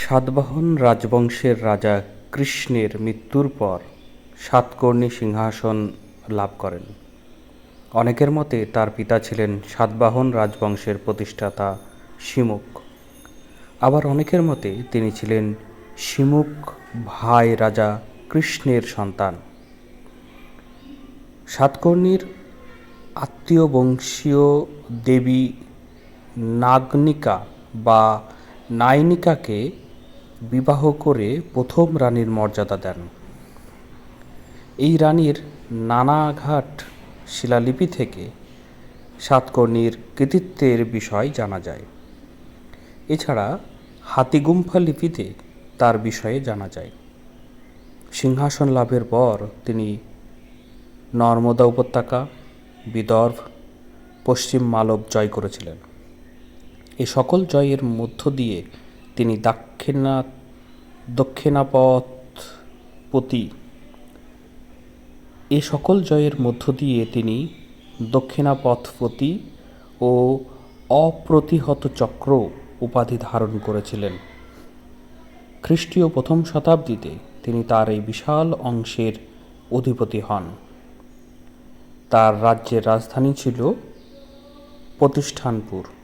সাতবাহন রাজবংশের রাজা কৃষ্ণের মৃত্যুর পর সাতকর্ণী সিংহাসন লাভ করেন। অনেকের মতে তার পিতা ছিলেন সাতবাহন রাজবংশের প্রতিষ্ঠাতা শিমুক। আবার অনেকের মতে তিনি ছিলেন শিমুক ভাই রাজা কৃষ্ণের সন্তান। সাতকর্ণীর আত্মীয় বংশীয় দেবী নাগনিকা বা নায়নিকাকে বিবাহ করে প্রথম রানীর মর্যাদা দেন। এই রানীর নানাঘাট শিলালিপি থেকে সাতকর্ণীর কৃতিত্বের বিষয় জানা যায়। এছাড়া হাতিগুম্ফা লিপিতে তার বিষয়ে জানা যায়। সিংহাসন লাভের পর তিনি নর্মদা উপত্যকা, বিদর্ভ, পশ্চিম মালব জয় করেছিলেন। এ সকল জয়ের মধ্য দিয়ে তিনি দাক্ষিণা দক্ষিণাপথপতি। এ সকল জয়ের মধ্য দিয়ে তিনি দক্ষিণাপথপতি ও অপ্রতিহত চক্র উপাধি ধারণ করেছিলেন। খ্রিস্টীয় প্রথম শতাব্দীতে তিনি তার এই বিশাল অংশের অধিপতি হন। তার রাজ্যের রাজধানী ছিল প্রতিষ্ঠানপুর।